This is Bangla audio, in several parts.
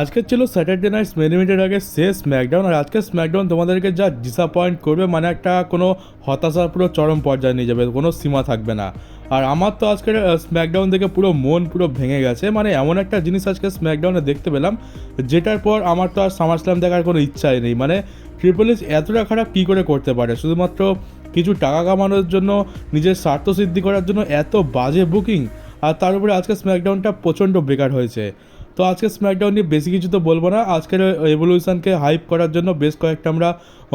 আজকে ছিল স্যাটারডে নাইট মেনিমিটের আগে শেষ স্ম্যাকডাউন আর আজকে স্ম্যাকডাউন তোমাদেরকে যা ডিসঅ্যাপয়েন্ট করবে মানে একটা কোনো হতাশার পুরো চরম পর্যায়ে নিয়ে যাবে, কোনো সীমা থাকবে না। আর আমার তো আজকের স্ম্যাকডাউন দেখে পুরো মন পুরো ভেঙে গেছে মানে এমন একটা জিনিস আজকে স্ম্যাকডাউনে দেখতে পেলাম, যেটার পর আমার তো আর সামারস্ল্যাম দেখার কোনো ইচ্ছাই নেই মানে ট্রিপল এতটা খারাপ কী করে করতে পারে? শুধুমাত্র কিছু টাকা কামানোর জন্য, নিজের স্বার্থ সিদ্ধি করার জন্য এত বাজে বুকিং আর তার উপরে আজকে স্ম্যাকডাউনটা প্রচণ্ড বেকার হয়েছে। তো আজকে স্ম্যাকডাউন নিয়ে বেশি কিছু তো বলব না। আজকের রেভলিউশনকে হাইপ করার জন্য বেশ কয়েকটা আমরা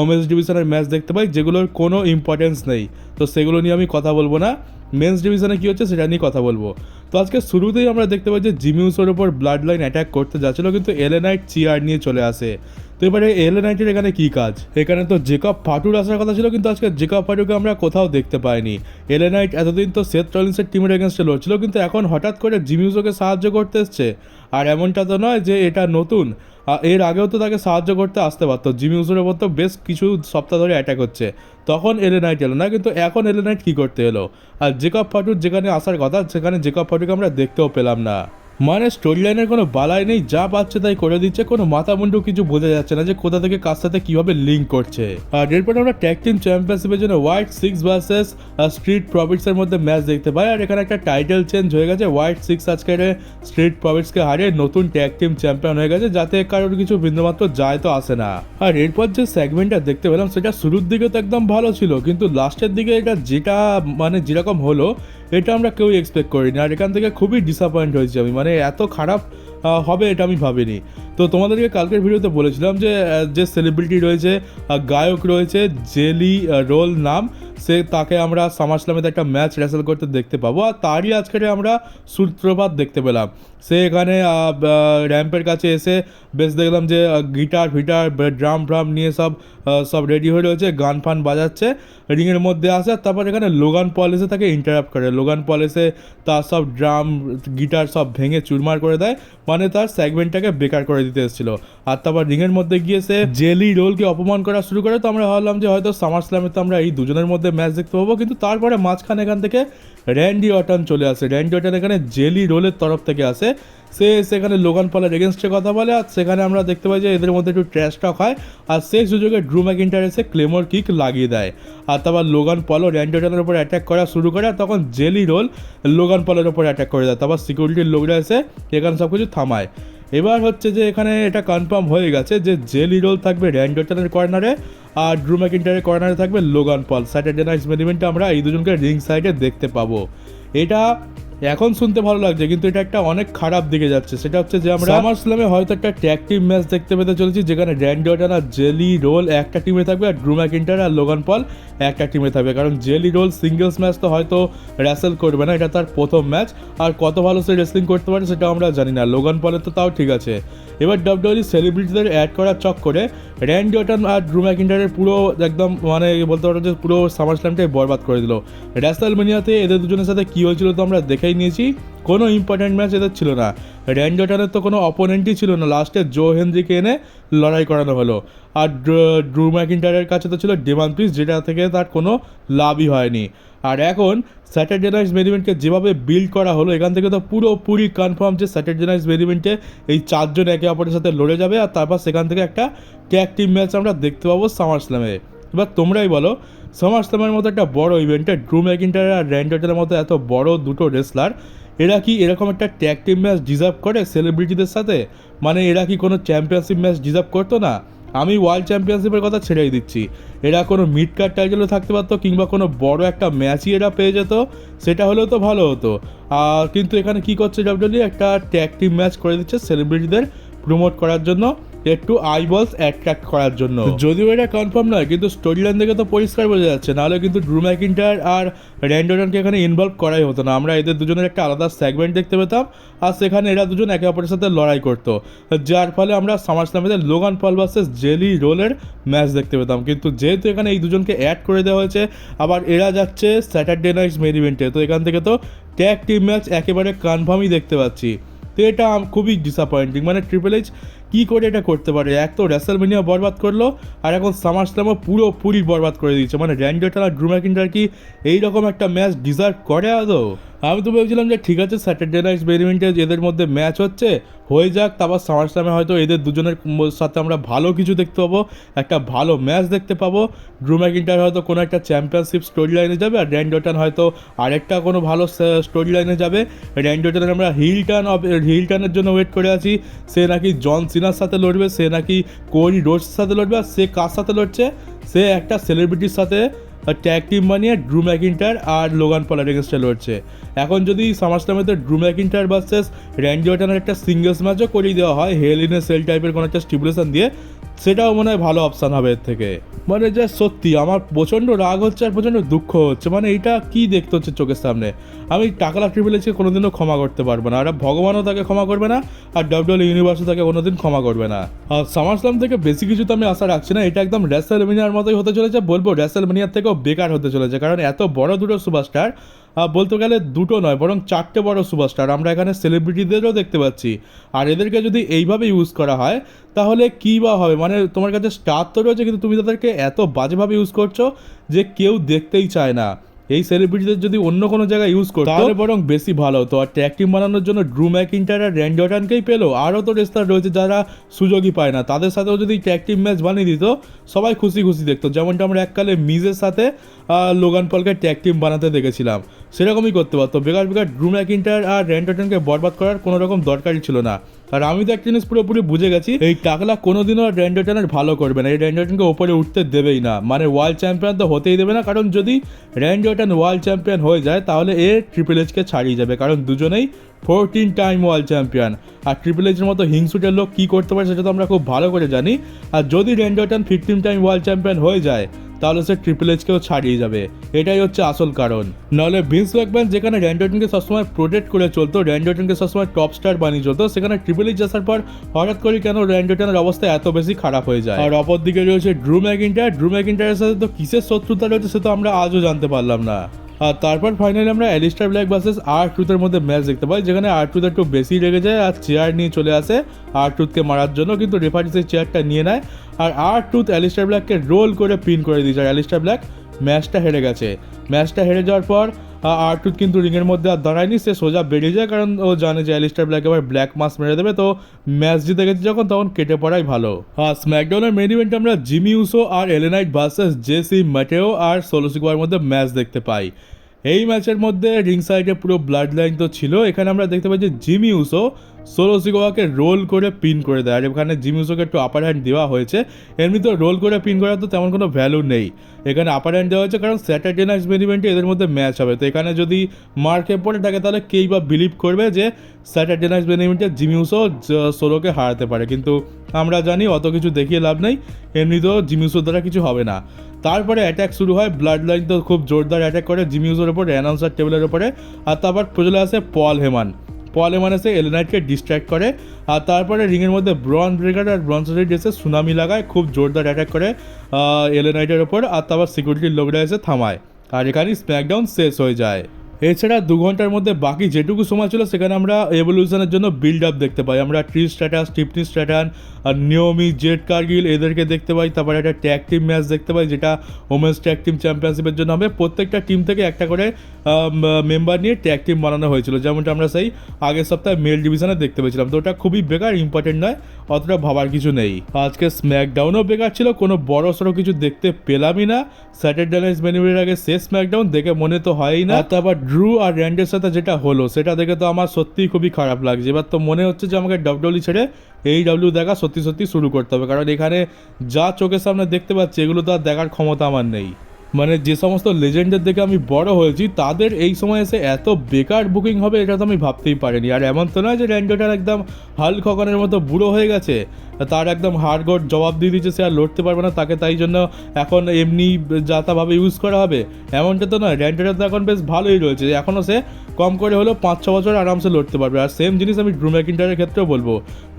ওমেন্স ডিভিশনের ম্যাচ দেখতে পাই, যেগুলোর কোনো ইম্পর্টেন্স নেই। তো সেগুলো নিয়ে আমি কথা বলব না। মেন্স ডিভিশনে কী হচ্ছে সেটা নিয়ে কথা বলব। তো আজকে শুরুতেই আমরা দেখতে পাই যে জিমিউসের ওপর ব্লাড লাইন অ্যাটাক করতে যাচ্ছিল, কিন্তু এলেনাইট চিয়ার নিয়ে চলে আসে। তো এবারে এল এলেনাইটের এখানে কী কাজ? এখানে তো জেকব ফাটুর আসার কথা ছিল, কিন্তু আজকে জেকব ফাটুকে আমরা কোথাও দেখতে পাইনি। এলেনাইট এতদিন তো সেথ রলিন্সের টিমের এগেনস্টে লড়ছিল, কিন্তু এখন হঠাৎ করে জিমিউসোকে সাহায্য করতে এসছে। আর এমনটা তো নয় যে এটা নতুন এর আগেও তো তাকে সাহায্য করতে আসতে পারতো। জিমি ওপর তো বেশ কিছু সপ্তাহ ধরে অ্যাটাক হচ্ছে। তখন এলেনাইট এলো না, কিন্তু এখন এলেনাইট কী করতে এলো? আর জেকব ফাটুর যেখানে আসার কথা, সেখানে জেকব ফাটুকে আমরা দেখতেও পেলাম না। মানে স্টোরি লাইনের কোনো বালাই নেই, যা পাচ্ছে তাই করে দিচ্ছে। কোনো মাথা মুন্ডু কিছু বোঝা যাচ্ছে না যে কোথা থেকে কার সাথে কীভাবে লিঙ্ক করছে। আর এরপর আমরা ট্যাগ টিম চ্যাম্পিয়নশিপের জন্য হোয়াইট সিক্স ভার্সেস স্ট্রিট প্রফিটসের মধ্যে ম্যাচ দেখতে পাই। আর এখানে একটা টাইটেল চেঞ্জ হয়ে গেছে। হোয়াইট সিক্স আজকে স্ট্রিট প্রফিটসকে হারিয়ে নতুন ট্যাগ টিম চ্যাম্পিয়ন হয়ে গেছে, যাতে কারোর কিছু বিন্দুমাত্র যায় তো আসে না। আর এরপর যে সেগমেন্টটা দেখতে পেলাম, সেটা শুরুর দিকে তো একদম ভালো ছিল, কিন্তু লাস্টের দিকে এটা যেটা মানে যেরকম হলো এটা আমরা কেউ এক্সপেক্ট করিনি। আর এখান থেকে খুবই ডিসঅ্যাপয়েন্ট হয়েছি আমি। মানে এত খারাপ হবে এটা আমি ভাবিনি। তো তোমাদেরকে কালকের ভিডিওতে বলেছিলাম যে যে সেলিব্রিটি রয়েছে গায়ক রয়েছে, জেলি রোল নাম সে তাকে আমরা সামাসলামেতে একটা ম্যাচ রেসেল করতে দেখতে পাবো। আর তারই আজকের আমরা সূত্রপাত দেখতে পেলাম। সে এখানে র্যাম্পের কাছে এসে বেশ দেখলাম যে গিটার ফিটার ড্রাম ফ্রাম নিয়ে সব সব রেডি হয়ে রয়েছে, গান ফান বাজাচ্ছে রিংয়ের মধ্যে আসে, আর তারপর এখানে লোগান পল এসে তাকে ইন্টারাপ্ট করে। লোগান পল এসে তার সব ড্রাম গিটার সব ভেঙে চুরমার করে দেয় মানে তার সেগমেন্টটাকে বেকার করে দিতে এসেছিল। আর তারপর রিংয়ের মধ্যে গিয়ে সে জেলি রোলকে অপমান করা শুরু করে, তো আমরা ভাবলাম যে হয়তো সামার স্ল্যামে তো আমরা এই দুজনের মধ্যে ম্যাচ দেখতে পাবো। কিন্তু তারপরে মাঝখানে এখান থেকে র্যান্ডি অটন চলে আসে। র্যান্ডি অটন এখানে জেলি রোলের তরফ থেকে আসে। সে সেখানে লোগান পলের এগেনস্টে কথা বলে আর সেখানে আমরা দেখতে পাই যে এদের মধ্যে একটু ট্র্যাশ টক হয়। আর সেই সুযোগে ড্রু এসে ক্লেমোর কিক লাগিয়ে দেয়। আর তারপর লোগান পলও র্যান্ডি অটনের উপর অ্যাটাক করা শুরু করে আর তখন জেলি রোল লোগান পলের উপর অ্যাটাক করে দেয়। তারপর সিকিউরিটির লোকরা এসে এখানে সব কিছু থামায়। এবার হচ্ছে যে এখানে এটা কনফার্ম হয়ে গেছে যে জেলি রোল থাকবে র্যান্ডোটনের কর্নারে আর ড্রু ম্যাকিন্টারের কর্নারে থাকবে লোগান পল স্যাটারডে নাইট মেনিমেন্টে আমরা এই দুজনকে রিং সাইডে দেখতে পাবো। এটা এখন শুনতে ভালো লাগছে, কিন্তু এটা একটা অনেক খারাপ দিকে যাচ্ছে। সেটা হচ্ছে যে আমরা আমার ইসলামে হয়তো একটা ট্যাগ টিম ম্যাচ দেখতে পেতে চলেছি, যেখানে র্যান্ডি অর্টন আর জেলি রোল একটা টিমে থাকবে আর ড্রু ম্যাকিন্টার আর লোগান পল একটা টিমে থাকবে। কারণ জেলি রোল সিঙ্গেলস ম্যাচ তো হয়তো র্যাসেল করবে না, এটা তার প্রথম ম্যাচ আর কত ভালো সে রেসলিং করতে পারে সেটা আমরা জানি না। লোগান পলের তো তাও ঠিক আছে। এবার ডাব্লিউডি সেলিব্রিটিদের অ্যাড করার চক্করে র্যান্ডি অটন আর ড্রু ম্যাকিন্টারের পুরো একদম মানে বলতে পারো যে পুরো সামার স্ল্যামটাই বরবাদ করে দিল। র্যাসেল মিনিয়াতে এদের দুজনের সাথে কী হয়েছিল তো আমরা দেখেই নিয়েছি, কোনো ইম্পর্ট্যান্ট ম্যাচ এদের ছিল না। র্যান্ডি অটনের তো কোনো অপোনেন্টই ছিল না। লাস্টে জো হেনরিকে এনে লড়াই করানো হলো। আর ড্র- ম্যাকিন্টারের কাছে তো ছিল ডেমান পিস যেটা থেকে তার কোনো লাভই হয়নি। আর এখন স্যাটারডে নাইট মেরিমেন্টকে যেভাবে বিল্ড করা হলো, এখান থেকে তো পুরোপুরি কনফার্ম যে স্যাটারডে নাইট মেরিমেন্টে এই চারজন একে অপরের সাথে লড়ে যাবে। আর তারপর সেখান থেকে একটা ট্যাগ টিম ম্যাচ আমরা দেখতে পাবো সামার স্ল্যামে এবার তোমরাই বলো সামার স্ল্যামের মতো একটা বড় ইভেন্টে ড্রু ম্যাকিন্টার আর র্যান্ডটের মতো এত বড় দুটো রেসলার এরা কি এরকম একটা ট্যাগ টিম ম্যাচ ডিজার্ভ করে সেলিব্রিটিদের সাথে? মানে এরা কি কোনো চ্যাম্পিয়নশিপ ম্যাচ ডিজার্ভ করতো না? আমি ওয়ার্ল্ড চ্যাম্পিয়নশিপের কথা ছেড়েই দিচ্ছি। এরা কোনো মিড কার্ড টাইটেলও থাকতে পারতো কিংবা কোনো বড় একটা ম্যাচই এরা পেয়ে যেত, সেটা হলেও তো ভালো হতো। আর কিন্তু এখানে কি করছে ডাব্লিউডব্লিউ একটা ট্যাগ টিম ম্যাচ করে দিচ্ছে সেলিব্রিটিদের প্রমোট করার জন্য। একটু আইবলস অ্যাট্রাক্ট করার জন্য। যদিও এটা কনফার্ম নয়, কিন্তু স্টোরি লাইন থেকে তো পরিষ্কার বোঝা যাচ্ছে। নাহলে কিন্তু ড্রু ম্যাকিন্টার আর র্যান্ডোটনকে এখানে ইনভলভ করাই হতো না। আমরা এদের দুজনের একটা আলাদা সেগমেন্ট দেখতে পেতাম, আর সেখানে এরা দুজন একে অপরের সাথে লড়াই করতো। যার ফলে আমরা সামার স্ল্যামেতে লোগান পল ভার্সেস জেলি রোলের ম্যাচ দেখতে পেতাম। কিন্তু যেহেতু এখানে এই দুজনকে অ্যাড করে দেওয়া হয়েছে, আবার এরা যাচ্ছে স্যাটারডে নাইট মেন ইভেন্টে তো এখান থেকে তো ট্যাগ টিম ম্যাচ একেবারে কনফার্মই দেখতে পাচ্ছি। তো এটা খুবই ডিসঅ্যাপয়েন্টিং মানে ট্রিপল এইচ কী করে এটা করতে পারে? এক তো রেসেলমেনিয়া বরবাদ করল, আর এখন সামার স্ল্যামও পুরোপুরি বরবাদ করে দিয়েছে। মানে র্যান্ডোটার আর ড্রুমাকিন্ডার কি এইরকম একটা ম্যাচ ডিজার্ভ করে আদৌ? আমি তো ভেবেছিলাম যে ঠিক আছে স্যাটারডে নাইট বেরিমেন্টে এদের মধ্যে ম্যাচ হচ্ছে, হয়ে যাক, তারপর সামার স্ল্যামে হয়তো এদের দুজনের সাথে আমরা ভালো কিছু দেখতে পাবো, একটা ভালো ম্যাচ দেখতে পাবো। ড্রু ম্যাকিন্টার হয়তো কোনো একটা চ্যাম্পিয়নশিপ স্টোরি লাইনে যাবে, আর র্যান্ডোটান হয়তো আরেকটা কোনো ভালো স্টোরি লাইনে যাবে। র্যান্ডোটানের আমরা হিল টার্ন হিল টার্নের জন্য ওয়েট করে আছি। সে নাকি জন সিনার সাথে লড়বে, সে নাকি কোরি রোডসের সাথে লড়বে, আর সে কার সাথে লড়ছে? সে একটা সেলিব্রিটির সাথে ট্যাগ টিম বানিয়ে ড্রু ম্যাকিন্টার আর লোগান পলার এগেনস্টে লড়ছে। এখন যদি সামারস্লামেতে ড্রু ম্যাকিন্টার ভার্সেস র্যান্ডি ওটানের একটা সিঙ্গেলস ম্যাচও করিয়ে দেওয়া হয় হেল ইন সেল টাইপের কোনো একটা স্টিপুলেশন দিয়ে সেটাও মনে হয় ভালো অপশান হবে এর থেকে। মানে যা সত্যি, আমার প্রচণ্ড রাগ হচ্ছে আর প্রচণ্ড দুঃখ হচ্ছে। মানে এটা কি দেখতে হচ্ছে চোখের সামনে? আমি টাকা টাকলা ট্রিপলেজকে কোনোদিনও ক্ষমা করতে পারব না। আর ভগবানও তাকে ক্ষমা করবে না, আর ডাব্লিউ ইউনিভার্সও তাকে কোনোদিন ক্ষমা করবে না। আর সামারস্লাম থেকে বেশি কিছু তো আমি আশা রাখছি না, এটা একদম র্যাসেল মিনিয়ার মতোই হতে চলেছে। বলব র্যাসেল মিনিয়ার থেকেও বেকার হতে চলেছে, কারণ এত বড় দুটো সুপারস্টার বলতে গেলে দুটো নয়, বরং চারটে বড় সুপারস্টার আমরা এখানে সেলিব্রিটিদেরও দেখতে পাচ্ছি। আর এদেরকে যদি এইভাবে ইউজ করা হয়, তাহলে কী বা হবে? মানে তোমার কাছে স্টার তো রয়েছে, কিন্তু তুমি তাদেরকে এত বাজেভাবে ইউজ করছ যে কেউ দেখতেই চায় না। এই সেলিব্রিটিদের যদি অন্য কোনো জায়গায় ইউজ করতো, তাহলে বরং বেশি ভালো হতো। আর ট্যাগ টিম বানানোর জন্য ড্রু ম্যাকিন্টার আর র্যান্ডটানকেই পেল আরও তো রেস্তার রয়েছে যারা সুযোগই পায় না। তাদের সাথেও যদি ট্যাগ টিম ম্যাচ বানিয়ে দিত, সবাই খুশি খুশি দেখতো। যেমনটা আমরা এককালে মিজের সাথে লোগান পলকে ট্যাগ টিম বানাতে দেখেছিলাম। সেরকমই করতে পারতো। বেকার বেকার ড্রু ম্যাকিন্টার আর র্যান্ডটানকে বরবাদ করার কোনো রকম দরকারই ছিল না। আর আমি তো একটা জিনিস পুরোপুরি বুঝে গেছি, এই টাকলা কোনোদিনও র্যান্ডটানের ভালো করবে না। এই র্যান্ডটানকে ওপরে উঠতে দেবেই না। মানে ওয়ার্ল্ড চ্যাম্পিয়ন তো হতেই দেবে না, কারণ যদি র্যান্ডটান ওয়ার্ল্ড চ্যাম্পিয়ন হয়ে যায়, তাহলে এ ট্রিপল এইচকে ছাড়িয়ে যাবে, কারণ দুজনেই ফোরটিন টাইম ওয়ার্ল্ড চ্যাম্পিয়ন আর ট্রিপল এইচের মতো হিংসুটের লোক কী করতে পারে সেটা তো আমরা খুব ভালো করে জানি। আর যদি Randy Orton fifteen time world champion হয়ে যায়, তাহলে সে ট্রিপল এইচকেও ছাড়িয়ে যাবে। এটাই হচ্ছে আসল কারণ। নাহলে ভিন্স ম্যাকম্যান যেখানে র্যান্ডটনকে সবসময় প্রোটেক্ট করে চলতো র্যান্ডটনকে সবসময় টপ স্টার বানিয়ে চলতো, সেখানে ট্রিপল এইচ আসার পর হঠাৎ করে কেন র্যান্ডটনের অবস্থা এত বেশি খারাপ হয়ে যায়? আর অপর দিকে রয়েছে ড্রু ম্যাকিন্টার ড্রু ম্যাকিন্টারের সাথে তো কিসের শত্রুতা রয়েছে সে তো আমরা আজও জানতে পারলাম না। আর তারপর ফাইনালি আমরা অ্যালিস্টার ব্ল্যাক ভার্সেস আর টুথের মধ্যে ম্যাচ দেখতে পাই, যেখানে আর ট্রুথ একটু বেশি লেগে যায় আর চেয়ার নিয়ে চলে আসে আর টুথকে মারার জন্য, কিন্তু রেফারি সেই চেয়ারটা নিয়ে নেয়। আর আর টুথ অ্যালিস্টার ব্ল্যাককে রোল করে পিন করে দিয়েছে আর অ্যালিস্টার ব্ল্যাক ম্যাচটা হেরে গেছে। ম্যাচটা হেরে যাওয়ার পর আর টুথ কিন্তু রিংয়ের মধ্যে আর দাঁড়ায়নি, সে সোজা বেরিয়ে যায়, কারণ ও জানে যে অ্যালিস্টার ব্ল্যাক এবার ব্ল্যাক মাস মেরে দেবে, তো ম্যাচ জিতে গেছে যখন, তখন কেটে পড়াই ভালো। আর স্ম্যাকডাউনের মেন ইভেন্ট আমরা জিমি উসো আর LA Knight versus JC Mateo আর সোলোসিকোয়ার মধ্যে ম্যাচ দেখতে পাই। এই ম্যাচের মধ্যে রিং সাইডে পুরো ব্লাড লাইন তো ছিল। এখানে আমরা দেখতে যে জিমি উসো সোলোসিকোয়াকে রোল করে পিন করে দেয়। আর এখানে জিমি উসোকে একটু আপার হ্যান্ড দেওয়া হয়েছে। এমনিতে রোল করে পিন করার তো তেমন কোনো ভ্যালু নেই। এখানে আপার হ্যান্ড দেওয়া হয়েছে কারণ স্যাটারডে নাইট ইভেন্টে এদের মধ্যে ম্যাচ হবে। তো এখানে যদি মার্কে পড়ে থাকে, তাহলে কেই বা বিলিভ করবে যে স্যাটারডে নাইট ইভেন্টে জিমি উসো সোলোকে হারাতে পারে। কিন্তু আমরা জানি অত কিছু দেখিয়ে লাভ নেই। এমনিতেও জিমি উসোর দ্বারা কিছু হবে না। তারপরে অ্যাটাক শুরু হয় ব্লাড লাইন তো খুব জোরদার অ্যাটাক করে জিমিউজের ওপরে অ্যানাউন্সার টেবিলের ওপরে আর তারপর চলে আসে পল হেমান পল হেমান এসে এলেনাইটকে ডিস্ট্র্যাক্ট করে, আর তারপরে রিংয়ের মধ্যে ব্রন ব্রেকার আর ব্রন এসে সুনামি লাগায়, খুব জোরদার অ্যাটাক করে এলেনাইটের ওপর আর তারপর সিকিউরিটির লোকরা এসে থামায়। আর এখানেই স্ম্যাকডাউন শেষ হয়ে যায়। এছাড়া দু ঘণ্টার মধ্যে বাকি যেটুকু সময় ছিল, সেখানে আমরা এভলিউশনের জন্য বিল্ড আপ দেখতে পাই। আমরা ট্রি স্ট্যাটাস টিপনি স্ট্যাটান আর নিয়মি জেট কার্গিল এদেরকে দেখতে পাই। তারপরে একটা ট্যাগ টিম ম্যাচ দেখতে পাই, যেটা ওমেন্স ট্যাগ টিম চ্যাম্পিয়নশিপের জন্য হবে। প্রত্যেকটা টিম থেকে একটা করে মেম্বার নিয়ে ট্যাগ টিম বানানো হয়েছিল। যেমনটা আমরা সেই আগের সপ্তাহে মেল ডিভিশনে দেখতে পেয়েছিলাম। তো ওটা খুবই বেকার ইম্পর্টেন্ট নয়, অতটা ভাবার কিছু নেই। আজকে স্ম্যাকডাউনও বেকার ছিল, কোনো বড় সড়ো কিছু দেখতে পেলামই না। স্যাটারডে নাইট আগে শেষ স্ম্যাকডাউন দেখে মনে তো হয়ই না। তারপর ড্রু আর র্যান্ডের সাথে যেটা হলো, সেটা দেখে তো আমার সত্যিই খুবই খারাপ লাগছে। এবার তো মনে হচ্ছে যে আমাকে ডাব্লিউডব্লিউ ছেড়ে এই ডাব্লিউ দেখা সত্যি সত্যি শুরু করতে হবে, কারণ এখানে যা চোখের সামনে দেখতে পাচ্ছি, এগুলো তো আর দেখার ক্ষমতা আমার নেই। মানে যে সমস্ত লেজেন্ডের দেখে আমি বড় হয়েছি, তাদের এই সময় এসে এত বেকার বুকিং হবে, এটা তো আমি ভাবতেই পারিনি। আর এমন তো নয় যে র্যান্ডোটার একদম হাল খগনের মতো বুড়ো হয়ে গেছে তার একদম হাড়গোড় জবাব দিয়ে দিচ্ছে সে আর লড়তে পারবে না, তাকে তাই জন্য এখন এমনি যাতাভাবে ইউজ করা হবে। এমনটা তো নয় র্যান্ডোটা তো এখন বেশ ভালোই রয়েছে এখনও সে কম করে হলেও পাঁচ ছ বছর আরামসে লড়তে পারবে। আর সেম জিনিস আমি ড্রু ম্যাকিন্টারের ক্ষেত্রেও বলব।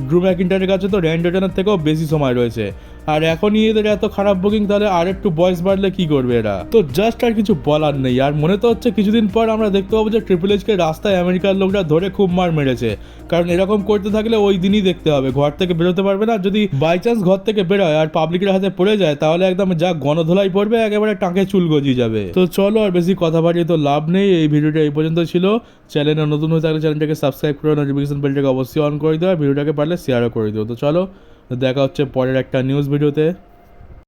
ড্রু ম্যাকিন্টারের কাছে তো র্যান্ডোটানের থেকেও বেশি সময় রয়েছে। আর এখনই এদের এত খারাপ বুকিং তাহলে আর একটু বয়স বাড়লে কি করবে এরা? তো জাস্ট আর কিছু বলার নেই, আর মনে তো হচ্ছে কিছুদিন পর আমরা দেখতে পাবো যে ট্রিপল এইচকে রাস্তায় আমেরিকার লোকরা ধরে খুব মার মেরেছে। কারণ এরকম করতে থাকলে ওই দিনই দেখতে হবে, ঘর থেকে বেরোতে পারবে না, যদি বাই চান্স ঘর থেকে বেরোয় আর পাবলিকের হাতে পড়ে যায়, তাহলে একদম যা গণধোলাই পড়বে একেবারে টাঁকে চুল গজিয়ে যাবে। তো চলো আর বেশি কথা বাড়িয়ে তো লাভ নেই, এই ভিডিওটা এই পর্যন্ত ছিল। চ্যানেলে নতুন হয়ে থাকলে চ্যানেলটাকে সাবস্ক্রাইব করে নোটিফিকেশন বেলটাকে অবশ্যই অন করে দিও আর ভিডিওটাকে পারলে শেয়ারও করে দিও। তো চলো, দেখা হচ্ছে পরের একটা নিউজ ভিডিওতে।